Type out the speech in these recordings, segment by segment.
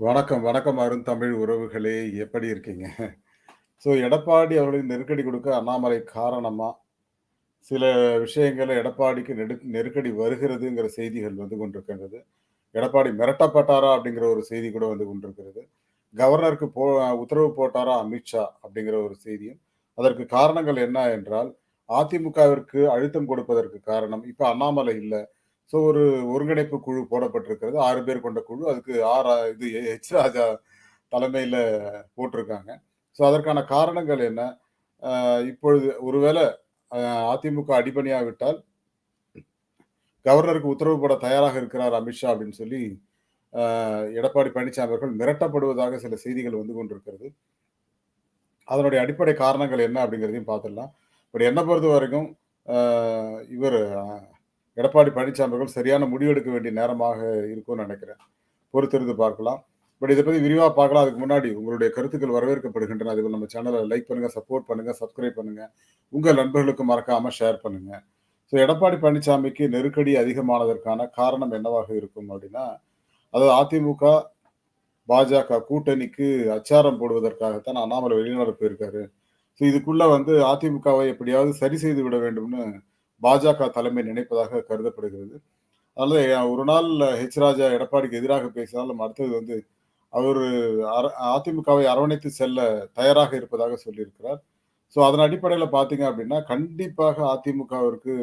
வணக்கம், வணக்கம் அருந்தமிழ் உறவுகளே! எப்படி இருக்கீங்க? ஸோ எடப்பாடி அவர்களுக்கு நெருக்கடி கொடுக்க அண்ணாமலை காரணமாக சில விஷயங்கள எடப்பாடிக்கு நெடு நெருக்கடி வருகிறதுங்கிற செய்திகள் வந்து கொண்டிருக்கின்றது. எடப்பாடி மிரட்டப்பட்டாரா? அப்படிங்கிற ஒரு செய்தி கூட வந்து கொண்டிருக்கிறது. கவர்னருக்கு போ உத்தரவு போட்டாரா அமித்ஷா? அப்படிங்கிற ஒரு செய்தியும். அதற்கு காரணங்கள் என்ன என்றால், அதிமுகவிற்கு அழுத்தம் கொடுப்பதற்கு காரணம், இப்போ அண்ணாமலை இல்லை ஸோ ஒரு ஒருங்கிணைப்பு குழு போடப்பட்டிருக்கிறது. ஆறு பேர் கொண்ட குழு. அதுக்கு ஆர் இது ஹெச் ராஜா தலைமையில் போட்டிருக்காங்க. ஸோ அதற்கான காரணங்கள் என்ன? இப்பொழுது ஒருவேளை அதிமுக அடிபணியாவிட்டால் கவர்னருக்கு உத்தரவு போட தயாராக இருக்கிறார் அமித்ஷா அப்படின்னு சொல்லி, எடப்பாடி பழனிசாமி அவர்கள் மிரட்டப்படுவதாக சில செய்திகள் வந்து கொண்டிருக்கிறது. அதனுடைய அடிப்படை காரணங்கள் என்ன அப்படிங்கிறதையும் பார்த்துடலாம். பட் என்ன பொறுத்த வரைக்கும் இவர் எடப்பாடி பழனிசாமி அவர்கள் சரியான முடிவெடுக்க வேண்டிய நேரமாக இருக்கும்னு நினைக்கிறேன் பொறுத்திருந்து பார்க்கலாம். பட் இதை பற்றி விரிவாக பார்க்கலாம். அதுக்கு முன்னாடி உங்களுடைய கருத்துக்கள் வரவேற்கப்படுகின்றன. அதுக்கு நம்ம சேனலை லைக் பண்ணுங்கள் சப்போர்ட் பண்ணுங்கள் சப்ஸ்கிரைப் பண்ணுங்கள் உங்கள் நண்பர்களுக்கு மறக்காமல் ஷேர் பண்ணுங்கள் ஸோ எடப்பாடி பழனிசாமிக்கு நெருக்கடி அதிகமானதற்கான காரணம் என்னவாக இருக்கும் அப்படின்னா, அதாவது அதிமுக, பாஜக கூட்டணிக்கு அச்சாரம் போடுவதற்காகத்தான் அண்ணாமலை வெளிநாடு போயிருக்காரு. ஸோ இதுக்குள்ளே வந்து அதிமுகவை எப்படியாவது சரி செய்து விட வேண்டும்னு பாஜக தலைமை நினைப்பதாக கருதப்படுகிறது. அதனால ஒரு நாள் ஹெச் ராஜா எடப்பாடிக்கு எதிராக பேசினாலும், அடுத்தது வந்து அவர் அர அதிமுகவை அரவணைத்து செல்ல தயாராக இருப்பதாக சொல்லியிருக்கிறார். ஸோ அதன் அடிப்படையில் பார்த்தீங்க அப்படின்னா, கண்டிப்பாக அதிமுகவிற்கு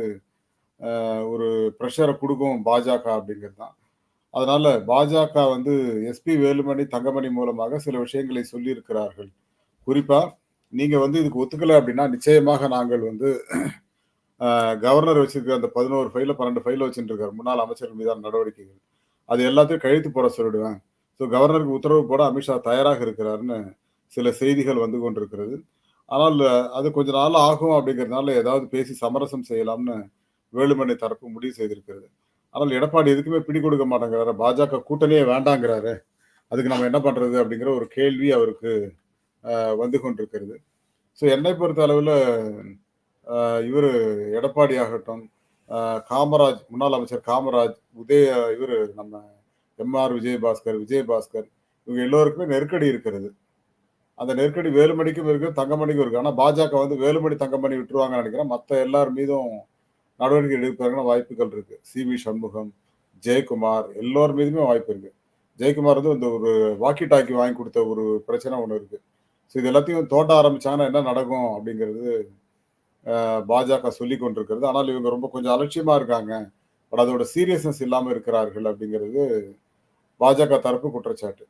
ஒரு ப்ரெஷரை கொடுக்கும் பாஜக அப்படிங்கிறது தான். அதனால பாஜக வந்து எஸ்பி வேலுமணி, தங்கமணி மூலமாக சில விஷயங்களை சொல்லியிருக்கிறார்கள். குறிப்பாக நீங்கள் வந்து இதுக்கு ஒத்துக்கலை அப்படின்னா, நிச்சயமாக நாங்கள் வந்து கவர்னர் வச்சிருக்கிற அந்த பதினோரு ஃபைல பன்னெண்டு ஃபைல வச்சுட்டு இருக்காரு. முன்னாள் அமைச்சர்கள் மீதான நடவடிக்கைகள். அது எல்லாத்தையும் கழித்து போட சொல்லிடுவேன். ஸோ கவர்னருக்கு உத்தரவு போட அமித்ஷா தயாராக இருக்கிறாருன்னு சில செய்திகள் வந்து கொண்டிருக்கிறது. ஆனால் அது கொஞ்ச நாள் ஆகும் அப்படிங்கிறதுனால ஏதாவது பேசி சமரசம் செய்யலாம்னு வேலுமணி தரப்பு முடிவு செய்திருக்கிறது. ஆனால் எடப்பாடி எதுக்குமே பிடி கொடுக்க மாட்டேங்கிறாரு. பாஜக கூட்டணியே வேண்டாங்கிறாரு. அதுக்கு நம்ம என்ன பண்ணுறது அப்படிங்கிற ஒரு கேள்வி அவருக்கு வந்து கொண்டிருக்கிறது. ஸோ என்னை பொறுத்த அளவில் இவரு எடப்பாடி ஆகட்டும், காமராஜ் முன்னாள் அமைச்சர் காமராஜ், உதய இவர் நம்ம எம்.ஆர். விஜயபாஸ்கர், விஜயபாஸ்கர் இவங்க எல்லோருக்குமே நெருக்கடி இருக்கிறது. அந்த நெருக்கடி வேலுமணிக்கும் இருக்கு, தங்கமணிக்கும் இருக்கு. ஆனால் பாஜக வந்து வேலுமணி, தங்கமணி விட்டுருவாங்கன்னு நினைக்கிறேன் மற்ற எல்லார் மீதும் நடவடிக்கை எடுப்பதற்கான வாய்ப்புகள் இருக்கு. சி.வி. சண்முகம், ஜெயக்குமார் எல்லோர் மீதுமே வாய்ப்பு இருக்கு. ஜெயக்குமார் வந்து இந்த ஒரு வாக்கி டாக்கி வாங்கி கொடுத்த ஒரு பிரச்சனை ஒன்று இருக்கு. ஸோ இது எல்லாத்தையும் தோட்ட ஆரம்பிச்சாங்கன்னா என்ன நடக்கும்? அப்படிங்கிறது பாஜக சொல்லி கொண்டிருக்கிறது. ஆனால் இவங்க ரொம்ப கொஞ்சம் அலட்சியமாக இருக்காங்க. பட் அதோட சீரியஸ்னஸ் இல்லாமல் இருக்கிறார்கள் அப்படிங்கிறது பாஜக தரப்பு குற்றச்சாட்டு.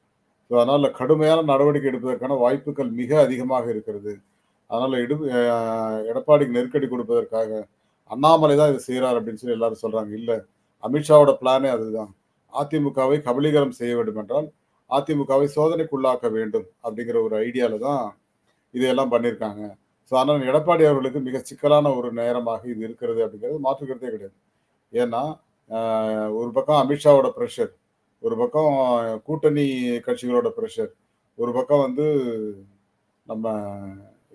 ஸோ அதனால் கடுமையான நடவடிக்கை எடுப்பதற்கான வாய்ப்புகள் மிக அதிகமாக இருக்கிறது. அதனால் எடு எடப்பாடிக்கு நெருக்கடி கொடுப்பதற்காக அண்ணாமலை தான் இதை செய்கிறார் அப்படின்னு சொல்லி எல்லாரும் சொல்கிறாங்க இல்லை அமித்ஷாவோட பிளானே அதுதான். அதிமுகவை கபலீகரம் செய்ய வேண்டும் என்றால், அதிமுகவை சோதனைக்குள்ளாக்க வேண்டும் அப்படிங்கிற ஒரு ஐடியாவில் தான் இதையெல்லாம் பண்ணியிருக்காங்க. ஸோ அதனால எடப்பாடி அவர்களுக்கு மிக சிக்கலான ஒரு நேரமாக இது இருக்கிறது அப்படிங்கிறது மாற்றுக்கிறதே கிடையாது. ஏன்னா, ஒரு பக்கம் அமித்ஷாவோட ப்ரெஷர் ஒரு பக்கம் கூட்டணி கட்சிகளோட ப்ரெஷர் ஒரு பக்கம் வந்து நம்ம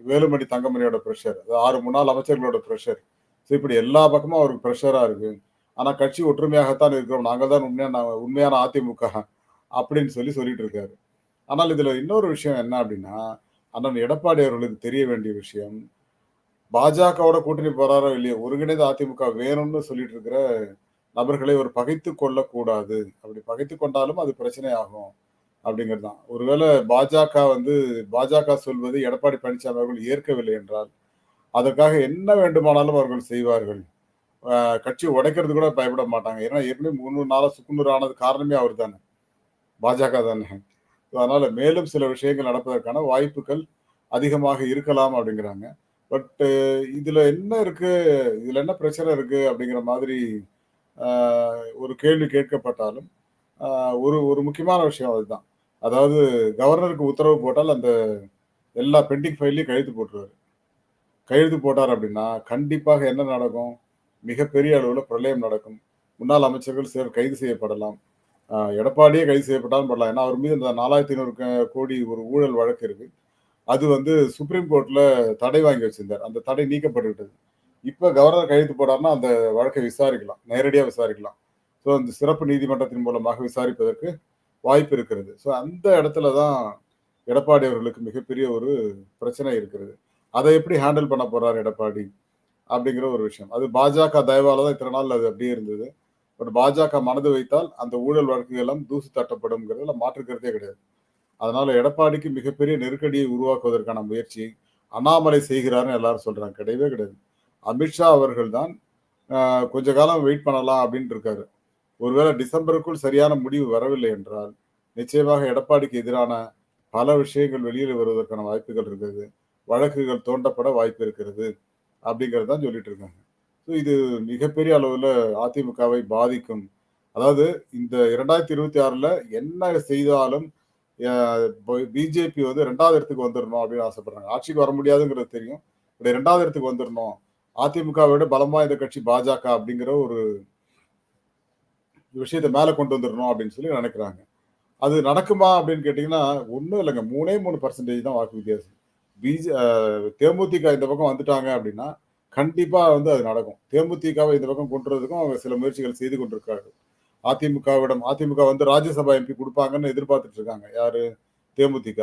வேலுமணி, தங்கமணியோட ப்ரெஷர் ஆறு முன்னாள் அமைச்சர்களோட ப்ரெஷர் ஸோ இப்படி எல்லா பக்கமும் அவருக்கு ப்ரெஷராக இருக்குது ஆனால் கட்சி ஒற்றுமையாகத்தான் இருக்கிறோம். நாங்கள் தான் உண்மையான உண்மையான அதிமுக அப்படின்னு சொல்லி சொல்லிட்டு இருக்காரு. ஆனால் இதில் இன்னொரு விஷயம் என்ன அப்படின்னா, அண்ணன் எடப்பாடி அவர்களுக்கு தெரிய வேண்டிய விஷயம், பாஜகவோட கூட்டணி போறாரோ இல்லையோ, ஒருங்கிணைந்த அதிமுக வேணும்னு சொல்லிட்டு இருக்கிற நபர்களை ஒரு பகைத்துக் கொள்ளக்கூடாது. அப்படி பகைத்து கொண்டாலும் அது பிரச்சனை ஆகும் அப்படிங்கிறது தான். ஒருவேளை பாஜக வந்து பாஜக சொல்வது எடப்பாடி பழனிசாமி அவர்கள் ஏற்கவில்லை என்றால், அதற்காக என்ன வேண்டுமானாலும் அவர்கள் செய்வார்கள். கட்சி உடைக்கிறது கூட பயப்பட மாட்டாங்க. ஏன்னா ஏற்கனவே முந்நூறு நாளாக சுக்குநூறு ஆனது காரணமே அவர் தானே. பாஜக தானே. அதனால மேலும் சில விஷயங்கள் நடப்பதற்கான வாய்ப்புகள் அதிகமாக இருக்கலாம் அப்படிங்கிறாங்க. பட் இதுல என்ன இருக்கு? இதுல என்ன பிரச்சனை இருக்கு? அப்படிங்கிற மாதிரி ஒரு கேள்வி கேட்கப்பட்டாலும், ஒரு ஒரு முக்கியமான விஷயம் அதுதான். அதாவது கவர்னருக்கு உத்தரவு போட்டால் அந்த எல்லா பெண்டிங் ஃபைல்லையும் கழுத்து போட்டுருவாரு. கையெழுத்து போட்டார் அப்படின்னா, கண்டிப்பாக என்ன நடக்கும்? மிகப்பெரிய அளவில் பிரளயம் நடக்கும். முன்னாள் அமைச்சர்கள் சிலர் கைது செய்யப்படலாம். எடப்பாடியே கைது செய்யப்பட்டாலும் படலாம். ஏன்னா, அவர் மீது இந்த நாலாயிரத்தி ஐநூறு கோடி ஒரு ஊழல் வழக்கு இருக்கு. அது வந்து சுப்ரீம் கோர்ட்ல தடை வாங்கி வச்சிருந்தார். அந்த தடை நீக்கப்பட்டுவிட்டது இப்போ கவர்னர் கையெழுத்து போடாருன்னா அந்த வழக்கை விசாரிக்கலாம். நேரடியாக விசாரிக்கலாம். ஸோ அந்த சிறப்பு நீதிமன்றத்தின் மூலமாக விசாரிப்பதற்கு வாய்ப்பு இருக்கிறது. ஸோ அந்த இடத்துல தான் எடப்பாடி அவர்களுக்கு மிகப்பெரிய ஒரு பிரச்சனை இருக்கிறது. அதை எப்படி ஹேண்டில் பண்ண போறாரு எடப்பாடி? அப்படிங்கிற ஒரு விஷயம். அது பாஜக தயவால தான் இத்தனை நாள் அது அப்படியே இருந்தது. பட் பாஜக மனது வைத்தால் அந்த ஊழல் வழக்குகள் எல்லாம் தூசு தட்டப்படும்ங்கிறதுல மாற்றுக்கிறதே கிடையாது. அதனால எடப்பாடிக்கு மிகப்பெரிய நெருக்கடியை உருவாக்குவதற்கான முயற்சி அண்ணாமலை செய்கிறாருன்னு எல்லாரும் சொல்றாங்க. கிடையவே கிடையாது. அமித்ஷா அவர்கள் தான் கொஞ்ச காலம் வெயிட் பண்ணலாம் அப்படின்ட்டு இருக்காரு. ஒருவேளை டிசம்பருக்குள் சரியான முடிவு வரவில்லை என்றால், நிச்சயமாக எடப்பாடிக்கு எதிரான பல விஷயங்கள் வெளியில் வருவதற்கான வாய்ப்புகள் இருக்குது வழக்குகள் தோண்டப்பட வாய்ப்பு இருக்கிறது. அப்படிங்கிறது தான் சொல்லிட்டு இருக்காங்க. ஸோ இது மிகப்பெரிய அளவில் அதிமுகவை பாதிக்கும். அதாவது இந்த 2026ல என்ன செய்தாலும் பிஜேபி வந்து ரெண்டாவது இடத்துக்கு வந்துடணும் அப்படின்னு ஆசைப்படுறாங்க. ஆட்சிக்கு வர முடியாதுங்கிறது தெரியும். இப்படி ரெண்டாவது இடத்துக்கு வந்துடணும் அதிமுகவை விட பலமாக இந்த கட்சி பாஜக அப்படிங்கிற ஒரு விஷயத்தை மேலே கொண்டு வந்துடணும் அப்படின்னு சொல்லி நினைக்கிறாங்க. அது நடக்குமா அப்படின்னு கேட்டிங்கன்னா ஒன்றும் இல்லைங்க மூணே மூணு பர்சன்டேஜ் தான் வாக்கு வித்தியாசம். பிஜே தேமுதிக இந்த பக்கம் வந்துட்டாங்க அப்படின்னா, கண்டிப்பா வந்து அது நடக்கும். தேமுதிகவை இந்த பக்கம் கொண்டு வரதுக்கும் அவங்க சில முயற்சிகள் செய்து கொண்டிருக்காரு அதிமுகவிடம் அதிமுக வந்து ராஜ்யசபா எம்பி கொடுப்பாங்கன்னு எதிர்பார்த்துட்டு இருக்காங்க. யாரு? தேமுதிக.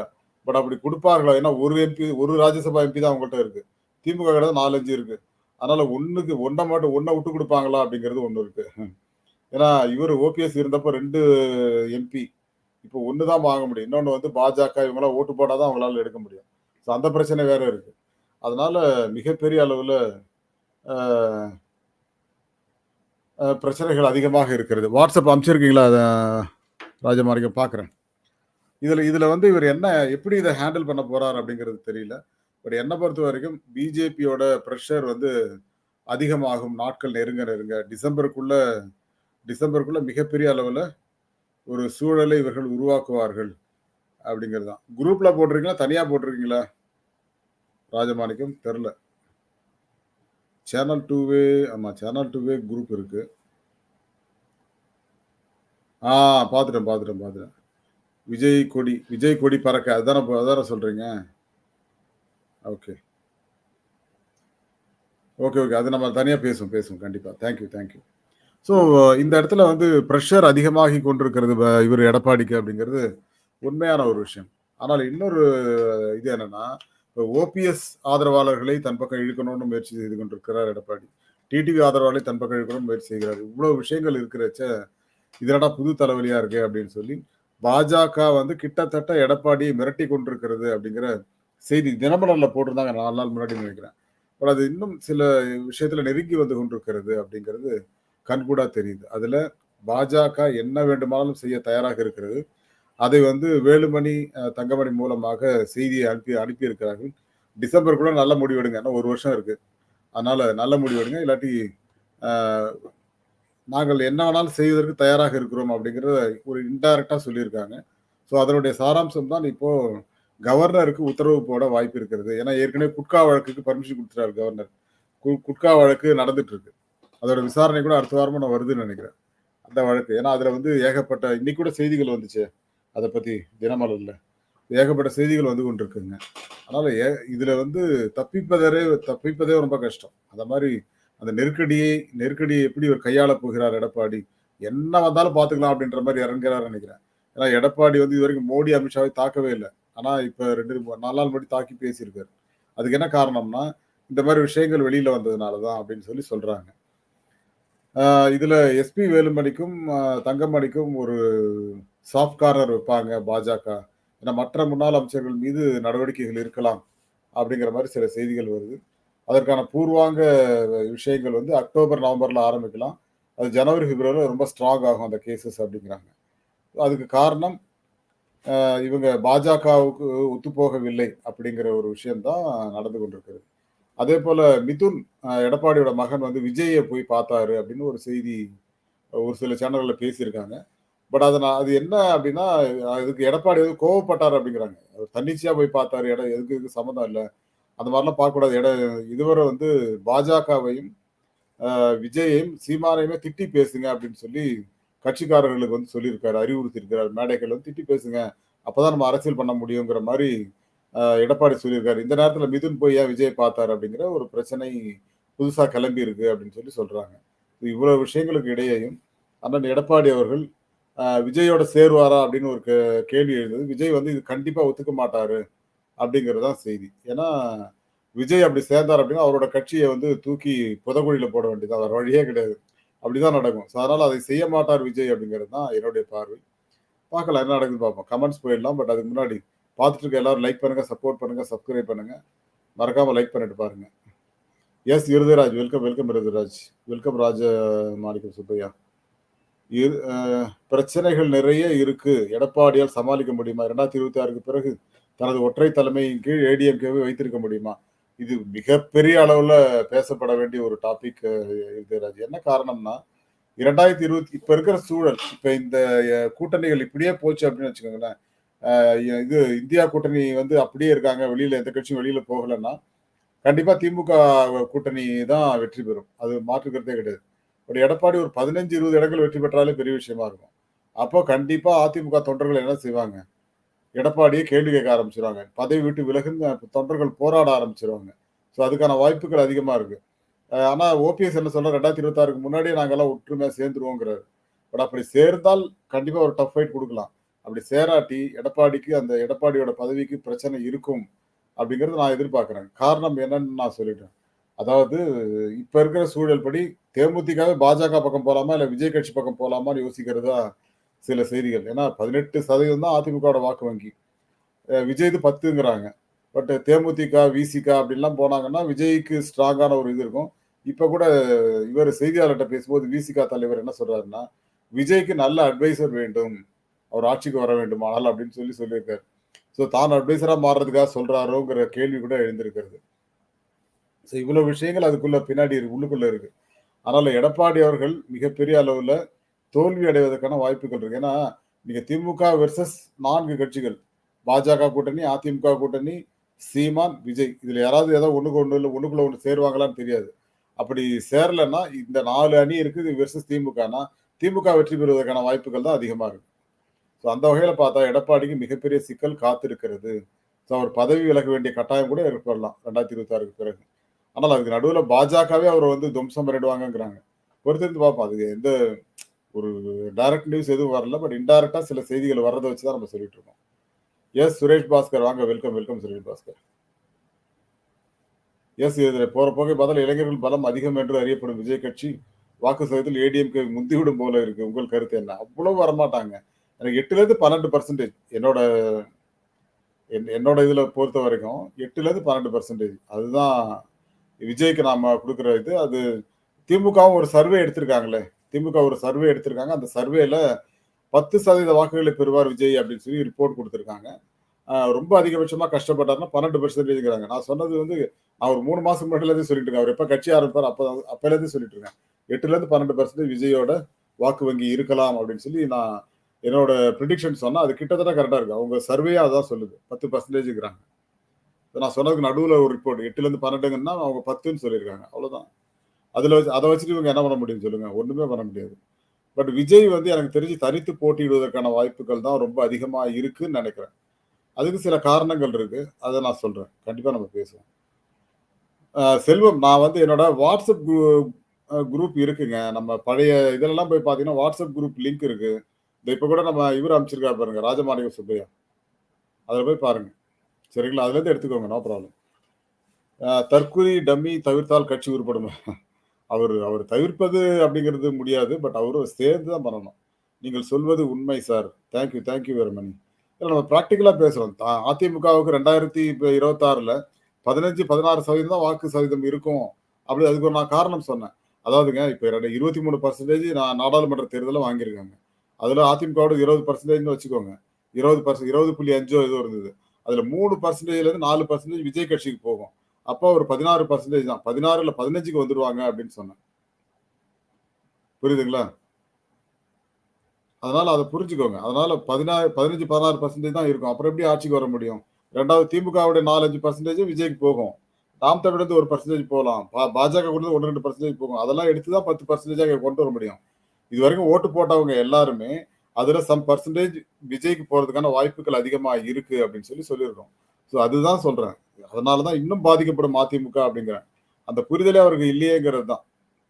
பட் அப்படி குடுப்பார்களா? ஏன்னா ஒரு எம்பி ஒரு ராஜ்யசபா எம்பி தான் அவங்கள்ட்ட இருக்கு. திமுக கிட்ட 4, 5 இருக்கு. அதனால 1க்கு 1 மட்டும் ஒன்றை விட்டு கொடுப்பாங்களா அப்படிங்கிறது ஒன்று இருக்கு. ஏன்னா இவர் ஓபிஎஸ் இருந்தப்போ ரெண்டு எம்பி. இப்போ ஒன்று தான் வாங்க முடியும். இன்னொன்று வந்து பாஜக இவங்களாம் ஓட்டு போட்டால் தான் அவங்களால எடுக்க முடியும். ஸோ அந்த பிரச்சனை வேற இருக்குது அதனால மிகப்பெரிய அளவில் பிரச்சனைகள் அதிகமாக இருக்கிறது. வாட்ஸ்அப் அனுப்பிச்சிருக்கீங்களா? அதை ராஜமாணிக்கம் பார்க்குறேன். இதில் இதில் வந்து இவர் என்ன எப்படி இதை ஹேண்டில் பண்ண போகிறார் அப்படிங்கிறது தெரியல. பட் என்னை பொறுத்த வரைக்கும் பிஜேபியோட ப்ரெஷர் வந்து அதிகமாகும் நாட்கள் நெருங்க நெருங்க டிசம்பருக்குள்ள டிசம்பருக்குள்ள மிகப்பெரிய அளவில் ஒரு சூழலை இவர்கள் உருவாக்குவார்கள் அப்படிங்கிறது தான். குரூப்பில் போட்டிருக்கீங்களா? தனியாக போட்டிருக்கீங்களா? ராஜமாணிக்கம் தெரில சேனல் டூவே ஆமாம் சேனல் டூவே குரூப் இருக்கு. ஆ பார்த்துட்டேன், பார்த்துட்டேன், பார்த்துட்டேன். விஜய் கொடி விஜய் கொடி பறக்க அதான அதான சொல்கிறீங்க ஓகே. Okay, okay. அது நம்ம தனியாக பேசுவோம், பேசுவோம். கண்டிப்பாக thank you, thank you. So இந்த இடத்துல வந்து ப்ரெஷர் அதிகமாகி கொண்டிருக்கிறது இவர் எடப்பாடிக்கு அப்படிங்கிறது உண்மையான ஒரு விஷயம். ஆனால் இன்னொரு இது என்னென்னா ஓபிஎஸ் ஆதரவாளர்களை தன் பக்கம் இழுக்கணும்னு முயற்சி செய்து கொண்டிருக்கிறார் எடப்பாடி. டிடிவி ஆதரவாளர்களை தன் பக்கம் இழுக்கணும்னு முயற்சி செய்கிறார். இவ்வளவு விஷயங்கள் இருக்கிறச்ச, இதனடா புது தலைவலியா இருக்கே அப்படின்னு சொல்லி, பாஜக வந்து கிட்டத்தட்ட எடப்பாடியை மிரட்டி கொண்டிருக்கிறது அப்படிங்கிற செய்தி தினமலர்ல போட்டிருந்தாங்க நாலு நாள் முன்னாடி நினைக்கிறேன். பட் அது இன்னும் சில விஷயத்துல நெருங்கி வந்து கொண்டிருக்கிறது அப்படிங்கிறது கண்கூடா தெரியுது. அதுல பாஜக என்ன வேண்டுமானாலும் செய்ய தயாராக இருக்கிறது. அதை வந்து வேலுமணி, தங்கமணி மூலமாக செய்தியை அனுப்பி அனுப்பியிருக்கிறார்கள். டிசம்பருக்குள்ள நல்ல முடிவெடுங்க ஆனால் ஒரு வருஷம் இருக்கு. அதனால நல்ல முடிவெடுங்க இல்லாட்டி நாங்கள் என்ன வேணாலும் செய்வதற்கு தயாராக இருக்கிறோம் அப்படிங்கிறத ஒரு இன்டைரக்டாக சொல்லியிருக்காங்க. ஸோ அதனுடைய சாராம்சம் தான் இப்போ கவர்னருக்கு உத்தரவு போட வாய்ப்பு இருக்கிறது. ஏன்னா ஏற்கனவே குட்கா வழக்குக்கு பர்மிஷன் கொடுத்துட்டார் கவர்னர். கு குட்கா வழக்கு நடந்துட்டு இருக்கு. அதோட விசாரணை கூட அடுத்த வாரமாக நான் வருதுன்னு நினைக்கிறேன். அந்த வழக்கு. ஏன்னா அதில் வந்து ஏகப்பட்ட இன்னைக்கு கூட செய்திகள் வந்துச்சே. அதை பற்றி தினமலர்ல. ஏகப்பட்ட செய்திகள் வந்து கொண்டிருக்குங்க. அதனால் ஏ இதில் வந்து தப்பிப்பதரே தப்பிப்பதே ரொம்ப கஷ்டம். அந்த மாதிரி அந்த நெருக்கடியை நெருக்கடியை எப்படி இவர் கையாளப் போகிறார் எடப்பாடி? என்ன வந்தாலும் பார்த்துக்கலாம் அப்படின்ற மாதிரி இறங்குறாரு நினைக்கிறேன். ஏன்னா எடப்பாடி வந்து இதுவரைக்கும் மோடி, அமித்ஷாவை தாக்கவே இல்லை ஆனால் இப்போ ரெண்டு நாலு நாள் முன்னாடி தாக்கி பேசியிருக்காரு. அதுக்கு என்ன காரணம்னா, இந்த மாதிரி விஷயங்கள் வெளியில் வந்ததுனால தான் அப்படின்னு சொல்லி சொல்கிறாங்க இதில் எஸ்பி வேலுமணிக்கும், தங்கமணிக்கும் ஒரு சாஃப்ட் கார்னர் வைப்பாங்க பாஜக. ஏன்னா மற்ற முன்னாள் அமைச்சர்கள் மீது நடவடிக்கைகள் இருக்கலாம். அப்படிங்கிற மாதிரி சில செய்திகள் வருது. அதற்கான பூர்வாங்க விஷயங்கள் வந்து அக்டோபர், நவம்பரில் ஆரம்பிக்கலாம். அது ஜனவரி, பிப்ரவரியில் ரொம்ப ஸ்ட்ராங் ஆகும் அந்த கேசஸ் அப்படிங்கிறாங்க. அதுக்கு காரணம் இவங்க பாஜகவுக்கு ஒத்துப்போகவில்லை அப்படிங்கிற ஒரு விஷயம்தான் நடந்து கொண்டிருக்கிறது. அதேபோல மிதுன் எடப்பாடியோட மகன் வந்து விஜயை போய் பார்த்தாரு அப்படின்னு ஒரு செய்தி ஒரு சில சேனல்களில் பேசியிருக்காங்க. பட் அது நான் அது என்ன அப்படின்னா, அதுக்கு எடப்பாடி வந்து கோவப்பட்டார் அப்படிங்கிறாங்க. அவர் தன்னிச்சையா போய் பார்த்தாரு. இடம் எதுக்கு இதுக்கு சம்மந்தம் இல்லை அந்த மாதிரிலாம் பார்க்கக்கூடாது. இடம் இதுவரை வந்து பாஜகவையும், விஜயையும், சீமானையுமே திட்டி பேசுங்க அப்படின்னு சொல்லி கட்சிக்காரர்களுக்கு வந்து சொல்லியிருக்காரு. அறிவுறுத்தியிருக்கிறார். மேடைகள் வந்து திட்டி பேசுங்க. அப்போதான் நம்ம அரசியல் பண்ண முடியுங்கிற மாதிரி எடப்பாடி சொல்லியிருக்காரு. இந்த நேரத்தில் மிதுன் போய் ஏன் விஜய் பார்த்தாரு அப்படிங்கிற ஒரு பிரச்சனை புதுசாக கிளம்பி இருக்கு அப்படின்னு சொல்லி சொல்றாங்க. இவ்வளவு விஷயங்களுக்கு இடையேயும் அண்ணன் எடப்பாடி அவர்கள் விஜயோட சேருவாரா அப்படின்னு ஒரு கே கேள்வி எழுந்தது. விஜய் வந்து இது கண்டிப்பாக ஒத்துக்க மாட்டாரு அப்படிங்கிறது தான் செய்தி. ஏன்னா, விஜய் அப்படி சேர்ந்தார் அப்படின்னா, அவரோட கட்சியை வந்து தூக்கி புதகுழியில் போட வேண்டியது அவர் வழியே கிடையாது. அப்படிதான் நடக்கும். ஸோ அதனால் அதை செய்ய மாட்டார் விஜய் அப்படிங்கிறது தான் என்னுடைய பார்வை. பார்க்கலாம் என்ன நடக்குதுன்னு பார்ப்போம். கமெண்ட்ஸ் போயிடலாம். பட் அதுக்கு முன்னாடி பார்த்துட்டு இருக்க எல்லாரும் லைக் பண்ணுங்க, சப்போர்ட் பண்ணுங்க, சப்ஸ்கிரைப் பண்ணுங்க. மறக்காம லைக் பண்ணிட்டு பாருங்க. Yes Irudharaj. Welcome, welcome Irudharaj. Welcome Raja Manickam Subbaiah. இரு பிரச்சனைகள் நிறைய இருக்கு. எடப்பாடியால் சமாளிக்க முடியுமா? 2026க்கு பிறகு தனது ஒற்றை தலைமையின் கீழ் ஏடிஎம்கேவை வைத்திருக்க முடியுமா? இது மிகப்பெரிய அளவுல பேசப்பட வேண்டிய ஒரு டாபிக் இருதராஜ். என்ன காரணம்னா, 2020 இப்ப இருக்கிற சூழல், இப்ப இந்த கூட்டணிகள் இப்படியே போச்சு அப்படின்னு வச்சுக்கோங்களேன். இது இந்தியா கூட்டணி வந்து அப்படியே இருக்காங்க. வெளியில எந்த கட்சியும் வெளியில போகலன்னா, கண்டிப்பா திமுக கூட்டணி தான் வெற்றி பெறும். அது மாற்றுக்கிறதே கிடையாது. ஒரு எடப்பாடி ஒரு 15, 20 இடங்கள் வெற்றி பெற்றாலே பெரிய விஷயமா இருக்கும். அப்போ கண்டிப்பா அதிமுக தொண்டர்கள் என்ன செய்வாங்க? எடப்பாடியை கேள்வி கேட்க ஆரம்பிச்சிருவாங்க பதவி விட்டு விலகுன்னு தொண்டர்கள் போராட ஆரம்பிச்சிருவாங்க ஸோ அதுக்கான வாய்ப்புகள் அதிகமா இருக்கு. ஆனா ஓபிஎஸ் என்ன சொல்ற ரெண்டாயிரத்தி இருபத்தாறுக்கு முன்னாடியே நாங்கெல்லாம் ஒற்றுமையா சேர்ந்துருவோங்கிறாரு. பட் அப்படி சேர்ந்தால் கண்டிப்பா ஒரு டஃப் ஃபைட் கொடுக்கலாம் அப்படி சேராட்டி எடப்பாடிக்கு அந்த எடப்பாடியோட பதவிக்கு பிரச்சனை இருக்கும். அப்படிங்கிறது நான் எதிர்பார்க்குறேன் காரணம் என்னன்னு நான் சொல்லிட்டேன். அதாவது இப்ப இருக்கிற சூழல் படி தேமுதிகவே பாஜக பக்கம் போலாமா? இல்ல விஜய் கட்சி பக்கம் போலாமான்னு யோசிக்கிறது தான் சில செய்திகள். ஏன்னா 18% தான் அதிமுகவோட வாக்கு வங்கி. விஜய் விஜய்து 10ங்கிறாங்க. பட் தேமுதிக, விசிக அப்படின்லாம் போனாங்கன்னா, விஜய்க்கு ஸ்ட்ராங்கான ஒரு இது இருக்கும். இப்ப கூட இவர் செய்தியாளர்கிட்ட பேசும்போது விசிகா தலைவர் என்ன சொல்றாருன்னா, விஜய்க்கு நல்ல அட்வைசர் வேண்டும். அவர் ஆட்சிக்கு வர வேண்டுமானால் அப்படின்னு சொல்லி சொல்லியிருக்காரு. ஸோ தான் அட்வைசரா மாறுறதுக்காக சொல்றாரோங்கிற கேள்வி கூட எழுந்திருக்கிறது. ஸோ இவ்வளோ விஷயங்கள் அதுக்குள்ள பின்னாடி இருக்கு உள்ளுக்குள்ளே இருக்கு. அதனால எடப்பாடி அவர்கள் மிகப்பெரிய அளவில் தோல்வி அடைவதற்கான வாய்ப்புகள் இருக்கு. ஏன்னா, நீங்க திமுக வெர்சஸ் நான்கு கட்சிகள். பாஜக கூட்டணி, அதிமுக கூட்டணி, சீமான், விஜய். இதுல யாராவது ஏதோ ஒண்ணுக்கு ஒண்ணு இல்லை ஒண்ணுக்குள்ள ஒண்ணு சேருவாங்களான்னு தெரியாது. அப்படி சேரலன்னா, இந்த நாலு அணி இருக்குது வெர்சஸ் திமுகனா, திமுக வெற்றி பெறுவதற்கான வாய்ப்புகள் தான் அதிகமா இருக்கு. ஸோ அந்த வகையில பார்த்தா எடப்பாடிக்கு மிகப்பெரிய சிக்கல் காத்திருக்கிறது. ஸோ அவர் பதவி விலக வேண்டிய கட்டாயம் கூட ஏற்படலாம் 2026க்கு பிறகு. ஆனால் அதுக்கு நடுவில் பாஜகவே அவரை வந்து துவம்சம் பண்ணிடுவாங்கங்கிறாங்க. பொறுத்திருந்து பார்ப்போம். அது எந்த ஒரு டைரக்ட் நியூஸ் எதுவும் வரல. பட் இன்டைரக்ட்டா சில செய்திகள் வர்றதை வச்சு தான் நம்ம சொல்லிட்டு இருக்கோம். எஸ் சுரேஷ் பாஸ்கர் வாங்க. Welcome, welcome Suresh Bhaskar. Yes இதில் போற போக பதில் இளைஞர்கள் பலம் அதிகம் என்று அறியப்படும் விஜய் கட்சி வாக்கு சதவீதத்தில் ஏடிஎம்கே முந்திவிடும் போல இருக்கு. உங்கள் கருத்து என்ன? அவ்வளவு வரமாட்டாங்க. எனக்கு 8லேருந்து 12% என்னோட என் என்னோட இதில் பொறுத்த வரைக்கும் 8லேருந்து 12% அதுதான் விஜய்க்கு நாம கொடுக்குற இது. அது திமுகவும் ஒரு சர்வே எடுத்திருக்காங்களே. திமுக ஒரு சர்வே எடுத்திருக்காங்க. அந்த சர்வேல 10% வாக்குகளை பெறுவார் விஜய் அப்படின்னு சொல்லி ரிப்போர்ட் கொடுத்துருக்காங்க ரொம்ப அதிகபட்சமா கஷ்டப்பட்டாருன்னா பன்னெண்டு பெர்சன்டேஜ்ங்கிறாங்க நான் சொன்னது வந்து நான் ஒரு 3 மாசம் சொல்லிட்டு இருக்கேன். அவர் எப்ப கட்சி ஆரம்பிப்பார் அப்போ அப்பலேருந்தே சொல்லிட்டு இருக்கேன். 8லேருந்து 12% விஜயோட வாக்கு வங்கி இருக்கலாம் அப்படின்னு சொல்லி நான் என்னோட ப்ரிடிக்ஷன் சொன்னா, அது கிட்டத்தட்ட கரெக்டாக இருக்கு. அவங்க சர்வே அதான் சொல்லுது. பத்து பர்சன்டேஜ் இருக்கிறாங்க நான் சொன்னதுக்கு நடுவில் ஒரு ரிப்போர்ட் 8லேருந்து 12ங்கன்னா அவங்க 10ன்னு சொல்லியிருக்காங்க. அவ்வளோதான் அதில் வச்சு அதை வச்சுட்டு இவங்க என்ன பண்ண முடியும் சொல்லுங்கள் ஒன்றுமே பண்ண முடியாது. பட் விஜய் வந்து எனக்கு தெரிஞ்சு தனித்து போட்டியிடுவதற்கான வாய்ப்புகள் தான் ரொம்ப அதிகமாக இருக்குன்னு நினைக்கிறேன் அதுக்கு சில காரணங்கள் இருக்கு. அதை நான் சொல்றேன். கண்டிப்பா நம்ம பேசுவோம். செல்வம் நான் வந்து என்னோட வாட்ஸ்அப் குரூப் இருக்குங்க. நம்ம பழைய இதுலலாம் போய் பார்த்தீங்கன்னா, வாட்ஸ்அப் குரூப் லிங்க் இருக்கு. இந்த இப்போ கூட நம்ம இவர் அனுப்பிச்சிருக்காரு பாருங்க. ராஜமாணிக சுப்பையா. அதில் போய் பாருங்க. சரிங்களா? அதுலேருந்து எடுத்துக்கோங்க. No problem. தற்கொலை டம்மி தவிர்த்தால் கட்சி உருப்படும் அவர் அவர் தவிர்ப்பது அப்படிங்கிறது முடியாது. பட் அவரும் சேர்ந்து தான் பண்ணணும். நீங்கள் சொல்வது உண்மை sir. Thank you, thank you very much. இல்ல நம்ம பிராக்டிகலா பேசுறோம். த அதிமுகவுக்கு 2026ல 15, 16% தான் வாக்கு சதவீதம் இருக்கும். அப்படி அதுக்கு ஒரு நான் காரணம் சொன்னேன். அதாவதுங்க இப்போ ரெண்டு இருபத்தி மூணு பர்சன்டேஜ் நான் நாடாளுமன்ற தேர்தலில் வாங்கியிருக்காங்க. அதில் அதிமுகவோட இருபது பர்சன்டேஜ்னு வச்சுக்கோங்க இருபது பர்சன்ட் இருபது புள்ளி அஞ்சோ ஏதோ இருந்தது. அதுல மூணு பர்சன்டேஜ்ல இருந்து நாலு பர்சன்டேஜ் விஜய் கட்சிக்கு போகும். அப்போ ஒரு பதினாறு பர்சன்டேஜ் தான். பதினாறுல பதினஞ்சுக்கு வந்துடுவாங்க அப்படின்னு சொன்னேன். புரியுதுங்களா? அதனால அதை புரிஞ்சுக்கோங்க. அதனால பதினாறு பதினஞ்சு பதினாறு பர்சன்டேஜ் தான் இருக்கும். அப்புறம் எப்படி ஆட்சிக்கு வர முடியும்? ரெண்டாவது திமுகவுடைய நாலஞ்சு பர்சன்டேஜ் விஜய்க்கு போகும். நாம் தமிழர் ஒரு பர்சன்டேஜ் போகலாம். பாஜக கூட ஒன்று ரெண்டு பர்சன்டேஜ் போகும். அதெல்லாம் எடுத்து தான் பத்து பர்சன்டேஜாக கொண்டு வர முடியும். இது வரைக்கும் ஓட்டு போட்டவங்க எல்லாருமே அதுல சம் பர்சன்டேஜ் விஜய்க்கு போறதுக்கான வாய்ப்புகள் அதிகமா இருக்கு அப்படின்னு சொல்லி சொல்லியிருக்கோம். ஸோ அதுதான் சொல்றேன். அதனால தான் இன்னும் பாதிக்கப்படும் அதிமுக அப்படிங்கிறேன். அந்த புரிதலே அவருக்கு இல்லையேங்கிறது தான்.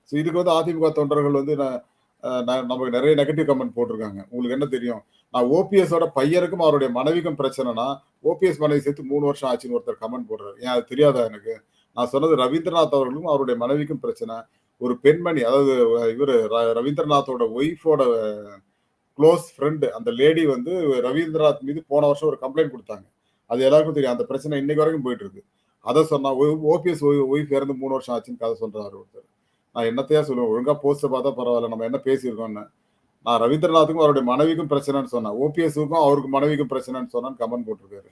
ஸோ இதுக்கு வந்து அதிமுக தொண்டர்கள் வந்து நான் நமக்கு நிறைய நெகட்டிவ் கமெண்ட் போட்டிருக்காங்க. உங்களுக்கு என்ன தெரியும்? நான் ஓபிஎஸோட பையனுக்கும், அவருடைய மனைவிக்கும் பிரச்சனைனா, ஓபிஎஸ் மனைவி சேர்த்து மூணு வருஷம் ஆச்சுன்னு ஒருத்தர் கமெண்ட் போடுறாரு. ஏன் அது தெரியாதா எனக்கு? நான் சொன்னது ரவீந்திரநாத் அவர்களுக்கும், அவருடைய மனைவிக்கும் பிரச்சனை. ஒரு பெண்மணி அதாவது இவரு ர ரவீந்திரநாத்தோட ஒய்ஃபோட க்ளோஸ் ஃப்ரெண்டு அந்த லேடி வந்து ரவீந்திரநாத் மீது போன வருஷம் ஒரு கம்ப்ளைண்ட் கொடுத்தாங்க அது எல்லாருக்கும் தெரியும். அந்த பிரச்சனை இன்னைக்கு வரைக்கும் போயிட்டு இருக்கு. அதை சொன்னா ஓபிஎஸ் ஒய்ஃப் இறந்து மூணு வருஷம் ஆச்சுன்னு கதை சொல்றாரு ஒருத்தர். நான் என்னத்தையா சொல்லுவேன்? ஒழுங்கா போஸ்ட்ட பார்த்தா பரவாயில்ல நம்ம என்ன பேசியிருக்கோம்னு நான் ரவீந்திரநாத்துக்கும், அவருடைய மனைவிக்கும் பிரச்சனைன்னு சொன்னேன். ஓபிஎஸ்க்கும் அவருக்கு மனைவிக்கும் பிரச்சனைன்னு சொன்னேன்னு கமெண்ட் போட்டிருக்காரு.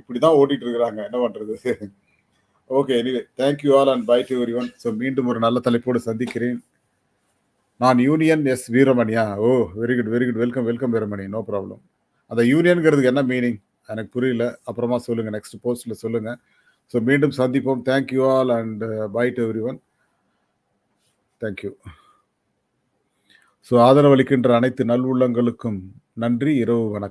இப்படிதான் ஓட்டிட்டு இருக்கிறாங்க. என்ன பண்றது? Okay. Anyway thank you all and bye to everyone. So மீண்டும் ஒரு நல்ல தலைப்போடு சந்திக்கிறேன். நான் யூனியன் எஸ் வீரமணியா? ஓ! Very good, very good. Welcome, welcome Veeramani. No problem. அந்த யூனியன்கிறதுக்கு என்ன மீனிங்? எனக்கு புரியல. அப்புறமா சொல்லுங்கள் நெக்ஸ்ட் போஸ்ட்ல சொல்லுங்கள் ஸோ மீண்டும் சந்திப்போம். Thank you all and bye to everyone. Thank you. So ஆதரவளிக்கின்ற அனைத்து நல்வுள்ளங்களுக்கும் நன்றி. இரவு வணக்கம்.